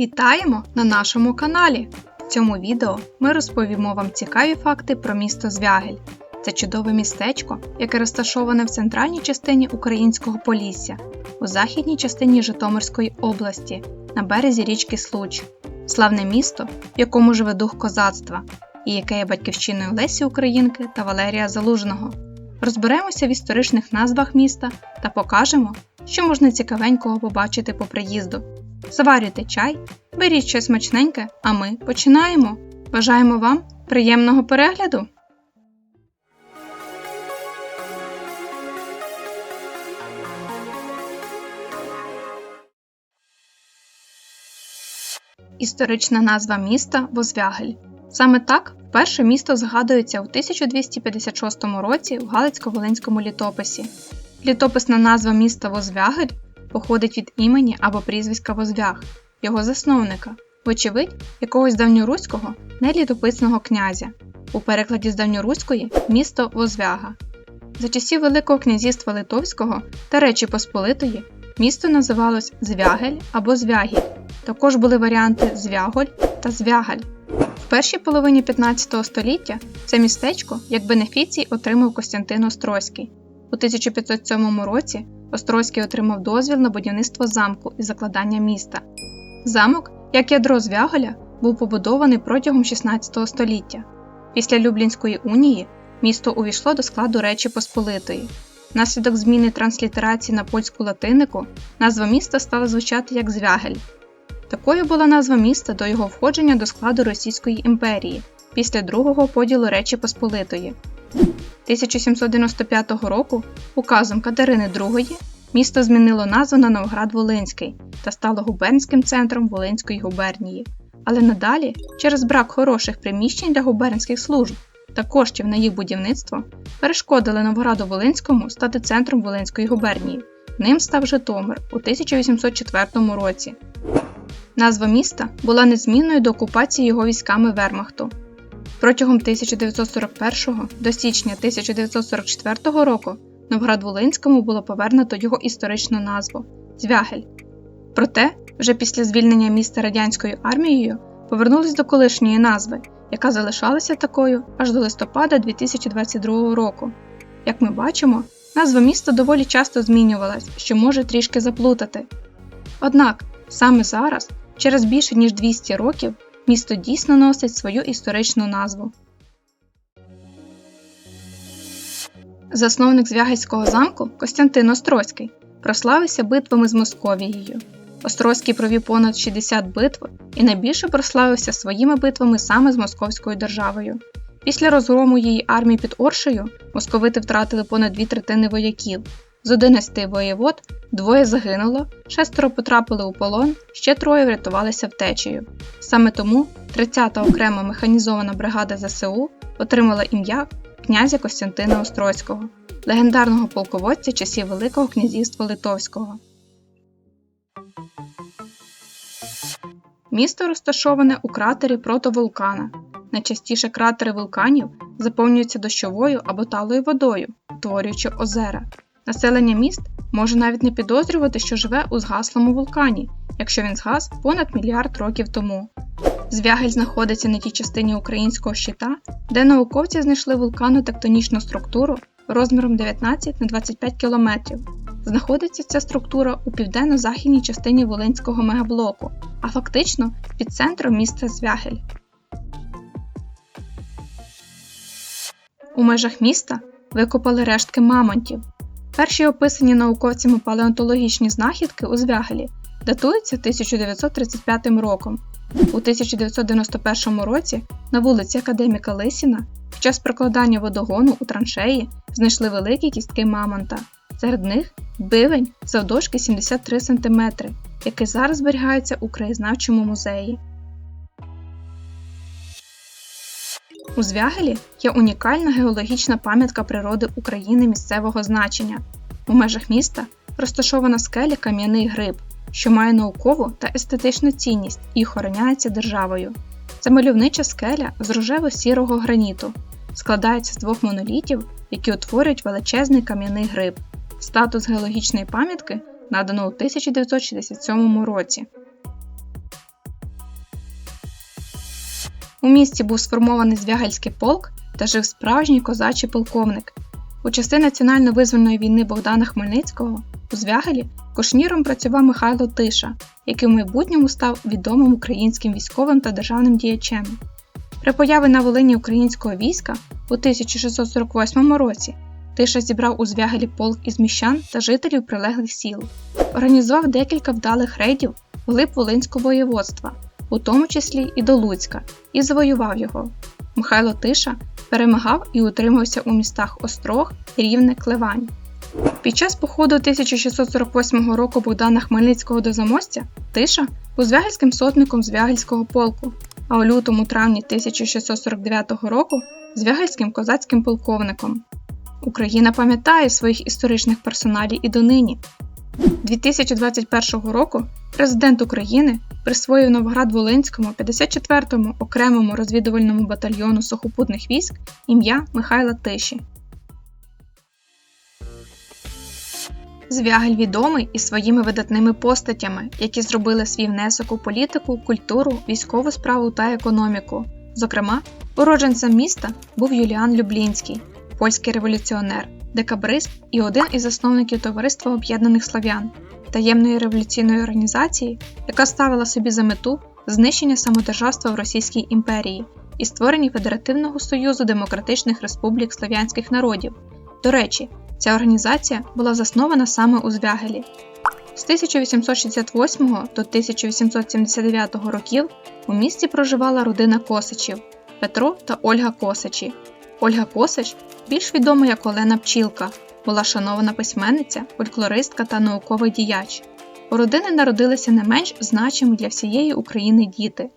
Вітаємо на нашому каналі! В цьому відео ми розповімо вам цікаві факти про місто Звягель. Це чудове містечко, яке розташоване в центральній частині українського Полісся, у західній частині Житомирської області, на березі річки Случ. Славне місто, в якому живе дух козацтва, і яке є батьківщиною Лесі Українки та Валерія Залужного. Розберемося в історичних назвах міста та покажемо, що можна цікавенького побачити по приїзду. Заварюйте чай, беріть щось смачненьке, а ми починаємо. Бажаємо вам приємного перегляду! Історична назва міста Возвягель. Саме так вперше місто згадується у 1256 році в Галицько-Волинському літописі. Літописна назва міста Возвягель походить від імені або прізвиська Возвяг, його засновника, вочевидь, якогось давньоруського нелітописного князя, у перекладі з давньоруської місто Возвяга. За часів Великого князівства Литовського та Речі Посполитої місто називалось Звягель або Звягіль. Також були варіанти Звяголь та Звягаль. В першій половині 15 століття це містечко як бенефіцій отримав Костянтин Острозький. У 1507 році Острозький отримав дозвіл на будівництво замку і закладання міста. Замок, як ядро Звяголя, був побудований протягом 16 століття. Після Люблінської унії місто увійшло до складу Речі Посполитої. Внаслідок зміни транслітерації на польську латинику назва міста стала звучати як Звягель. Такою була назва міста до його входження до складу Російської імперії після другого поділу Речі Посполитої. 1795 року указом Катерини II місто змінило назву на Новоград-Волинський та стало губернським центром Волинської губернії. Але надалі, через брак хороших приміщень для губернських служб та коштів на їх будівництво, перешкодили Новограду-Волинському стати центром Волинської губернії. Ним став Житомир у 1804 році. Назва міста була незмінною до окупації його військами Вермахту. Протягом 1941 до січня 1944 року Новград-Волинському було повернуто його історичну назву Звягель. Проте, вже після звільнення міста радянською армією повернулись до колишньої назви, яка залишалася такою аж до листопада 2022 року. Як ми бачимо, назва міста доволі часто змінювалась, що може трішки заплутати. Однак саме зараз, через більше ніж 200 років, місто дійсно носить свою історичну назву. Засновник Звягельського замку Костянтин Острозький прославився битвами з Московією. Острозький провів понад 60 битв і найбільше прославився своїми битвами саме з Московською державою. Після розгрому її армії під Оршею московити втратили понад дві третини вояків. З 11 воєвод двоє загинуло, шестеро потрапили у полон, ще троє врятувалися втечею. Саме тому 30-та окрема механізована бригада ЗСУ отримала ім'я князя Костянтина Острозького, легендарного полководця часів Великого князівства Литовського. Місто розташоване у кратері протовулкана. Найчастіше кратери вулканів заповнюються дощовою або талою водою, утворюючи озера. Населення міст може навіть не підозрювати, що живе у згаслому вулкані, якщо він згас понад мільярд років тому. Звягель знаходиться на тій частині українського щита, де науковці знайшли вулкану тектонічну структуру розміром 19 на 25 км. Знаходиться ця структура у південно-західній частині Волинського мегаблоку, а фактично під центром міста Звягель. У межах міста викопали рештки мамонтів. Перші описані науковцями палеонтологічні знахідки у Звягелі датуються 1935 роком. У 1991 році на вулиці Академіка Лисіна під час прокладання водогону у траншеї знайшли великі кістки мамонта. Серед них бивень завдовжки 73 см, який зараз зберігається у краєзнавчому музеї. У Звягелі є унікальна геологічна пам'ятка природи України місцевого значення. У межах міста розташована скеля Кам'яний Гриб, що має наукову та естетичну цінність і охороняється державою. Це мальовнича скеля з рожево-сірого граніту, складається з двох монолітів, які утворюють величезний кам'яний гриб. Статус геологічної пам'ятки надано у 1967 році. У місті був сформований Звягельський полк та жив справжній козачий полковник. У часи національно-визвольної війни Богдана Хмельницького у Звягелі кушніром працював Михайло Тиша, який в майбутньому став відомим українським військовим та державним діячем. При появі на Волині українського війська у 1648 році Тиша зібрав у Звягелі полк із міщан та жителів прилеглих сіл, організував декілька вдалих рейдів вглиб Волинського воєводства, у тому числі і до Луцька, і завоював його. Михайло Тиша перемагав і утримався у містах Острог, Рівне, Клевань. Під час походу 1648 року Богдана Хмельницького до Замостя Тиша був звягельським сотником Звягельського полку, а у лютому травні 1649 року звягельським козацьким полковником. Україна пам'ятає своїх історичних персоналів і донині. 2021 року президент України присвоїв Новоград-Волинському 54-му окремому розвідувальному батальйону сухопутних військ ім'я Михайла Тиші. Звягель відомий і своїми видатними постатями, які зробили свій внесок у політику, культуру, військову справу та економіку. Зокрема, уродженцем міста був Юліан Люблінський, польський революціонер, декабрист і один із засновників Товариства Об'єднаних Слав'ян, таємної революційної організації, яка ставила собі за мету знищення самодержавства в Російській імперії і створення Федеративного Союзу Демократичних Республік Слов'янських народів. До речі, ця організація була заснована саме у Звягелі. З 1868 до 1879 років у місті проживала родина Косачів Петро та Ольга Косачі. Ольга Косач, більш відома як Олена Пчілка, була шанована письменниця, фольклористка та науковий діяч. У родини народилися не менш значимі для всієї України діти.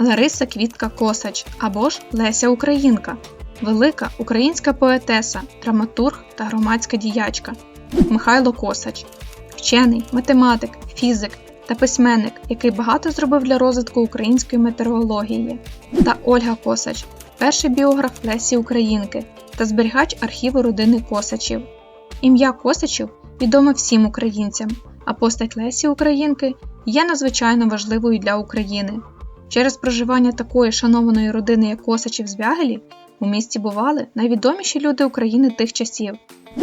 Лариса Квітка Косач або ж Леся Українка, велика українська поетеса, драматург та громадська діячка Михайло Косач, вчений, математик, фізик та письменник, який багато зробив для розвитку української метеорології, та Ольга Косач, перший біограф Лесі Українки та зберігач архіву родини Косачів. Ім'я Косачів відоме всім українцям, а постать Лесі Українки є надзвичайно важливою для України. Через проживання такої шанованої родини, як Косачів Звягелі, у місті бували найвідоміші люди України тих часів.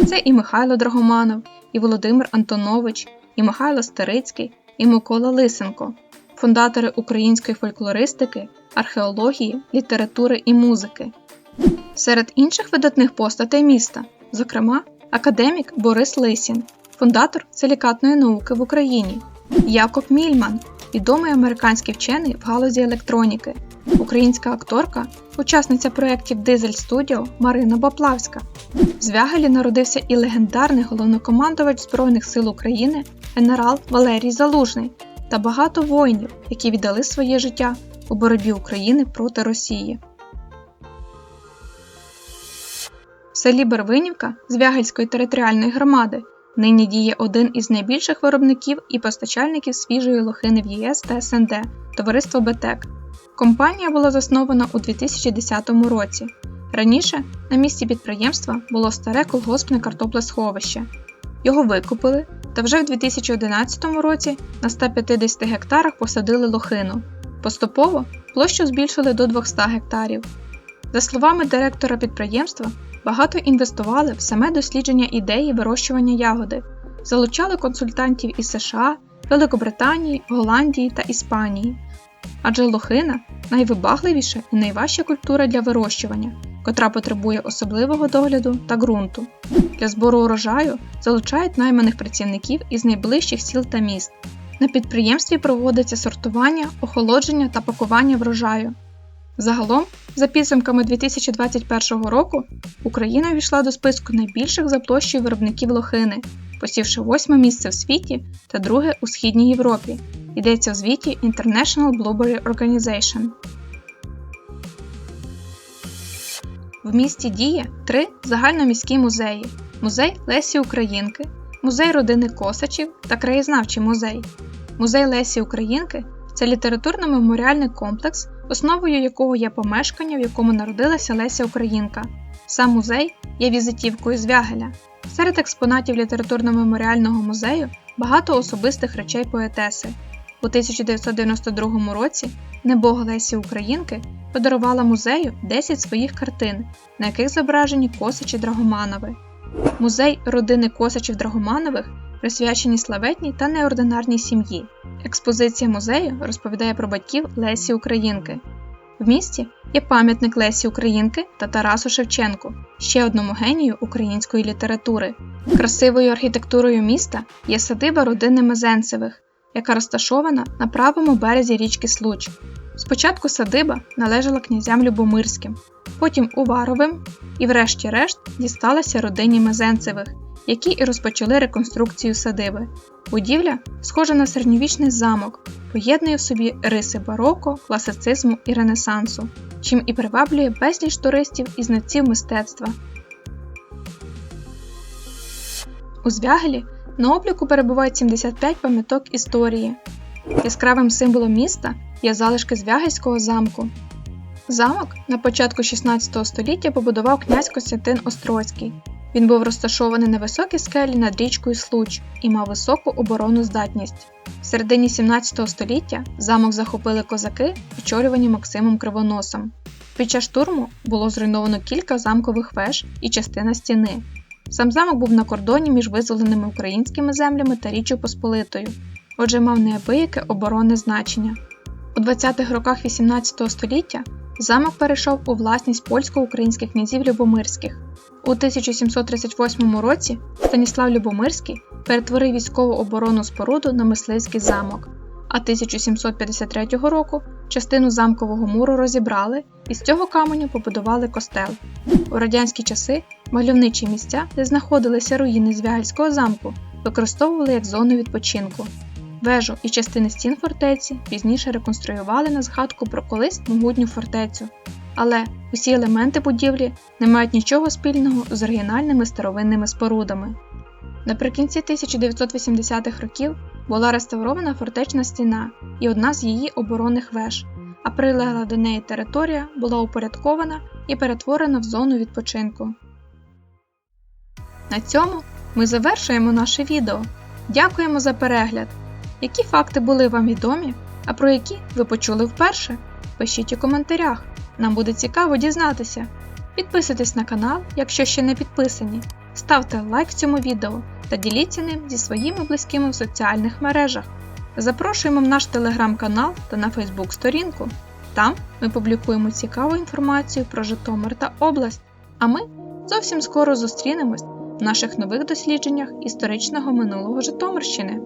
Це і Михайло Драгоманов, і Володимир Антонович, і Михайло Старицький, і Микола Лисенко, фундатори української фольклористики, археології, літератури і музики. Серед інших видатних постатей міста, зокрема, академік Борис Лисін, фундатор силікатної науки в Україні, Якоб Мільман, відомий американський вчений в галузі електроніки, українська акторка, учасниця проєктів Дизель Студіо Марина Баплавська. В Звягелі народився і легендарний головнокомандувач Збройних сил України генерал Валерій Залужний та багато воїнів, які віддали своє життя у боротьбі України проти Росії. В селі Барвинівка Звягельської територіальної громади нині діє один із найбільших виробників і постачальників свіжої лохини в ЄС та СНД товариство БЕТЕК. Компанія була заснована у 2010 році. Раніше на місці підприємства було старе колгоспне картоплесховище. Його викупили, та вже в 2011 році на 150 гектарах посадили лохину. Поступово площу збільшили до 200 гектарів. За словами директора підприємства, багато інвестували в саме дослідження ідеї вирощування ягоди, залучали консультантів із США, Великобританії, Голландії та Іспанії. Адже лохина найвибагливіша і найважча культура для вирощування, котра потребує особливого догляду та ґрунту. Для збору урожаю залучають найманих працівників із найближчих сіл та міст. На підприємстві проводиться сортування, охолодження та пакування врожаю. Загалом, за підсумками 2021 року, Україна війшла до списку найбільших за площею виробників лохини, посівши восьме місце в світі та друге у Східній Європі. Йдеться в звіті International Blueberry Organization. В місті діє три загальноміські музеї: музей Лесі Українки, музей родини Косачів та краєзнавчий музей. Музей Лесі Українки це літературно-меморіальний комплекс, основою якого є помешкання, в якому народилася Леся Українка. Сам музей є візитівкою з Вягеля. Серед експонатів літературно-меморіального музею багато особистих речей поетеси. У 1992 році небога Лесі Українки подарувала музею 10 своїх картин, на яких зображені Косачі Драгоманови. Музей родини Косачів Драгоманових присвячені славетній та неординарній сім'ї. Експозиція музею розповідає про батьків Лесі Українки. В місті є пам'ятник Лесі Українки та Тарасу Шевченку, ще одному генію української літератури. Красивою архітектурою міста є садиба родини Мезенцевих, яка розташована на правому березі річки Случ. Спочатку садиба належала князям Любомирським, потім Уваровим і, врешті-решт, дісталася родині Мезенцевих, які і розпочали реконструкцію садиби. Будівля схожа на середньовічний замок, поєднує в собі риси бароко, класицизму і ренесансу, чим і приваблює безліч туристів і знавців мистецтва. У Звягелі на обліку перебувають 75 пам'яток історії. Яскравим символом міста є залишки Звягельського замку. Замок на початку 16 століття побудував князь Костянтин Острозький. Він був розташований на високій скелі над річкою Случ і мав високу оборонну здатність. В середині 17 століття замок захопили козаки, очолювані Максимом Кривоносом. Під час штурму було зруйновано кілька замкових веж і частина стіни. Сам замок був на кордоні між визволеними українськими землями та Річчю Посполитою, отже, мав неабияке оборонне значення. У 20-х роках 18 століття замок перейшов у власність польсько-українських князів Любомирських. У 1738 році Станіслав Любомирський перетворив військову оборонну споруду на мисливський замок, а 1753 року частину замкового муру розібрали і з цього каменю побудували костел. У радянські часи мальовничі місця, де знаходилися руїни Звягельського замку, використовували як зону відпочинку. Вежу і частини стін фортеці пізніше реконструювали на згадку про колись могутню фортецю. Але усі елементи будівлі не мають нічого спільного з оригінальними старовинними спорудами. Наприкінці 1980-х років була реставрована фортечна стіна і одна з її оборонних веж, а прилегла до неї територія була упорядкована і перетворена в зону відпочинку. На цьому ми завершуємо наше відео. Дякуємо за перегляд! Які факти були вам відомі, а про які ви почули вперше? Пишіть у коментарях, нам буде цікаво дізнатися. Підписуйтесь на канал, якщо ще не підписані, ставте лайк цьому відео та діліться ним зі своїми близькими в соціальних мережах. Запрошуємо в наш телеграм-канал та на Фейсбук сторінку. Там ми публікуємо цікаву інформацію про Житомир та область. А ми зовсім скоро зустрінемось в наших нових дослідженнях історичного минулого Житомирщини.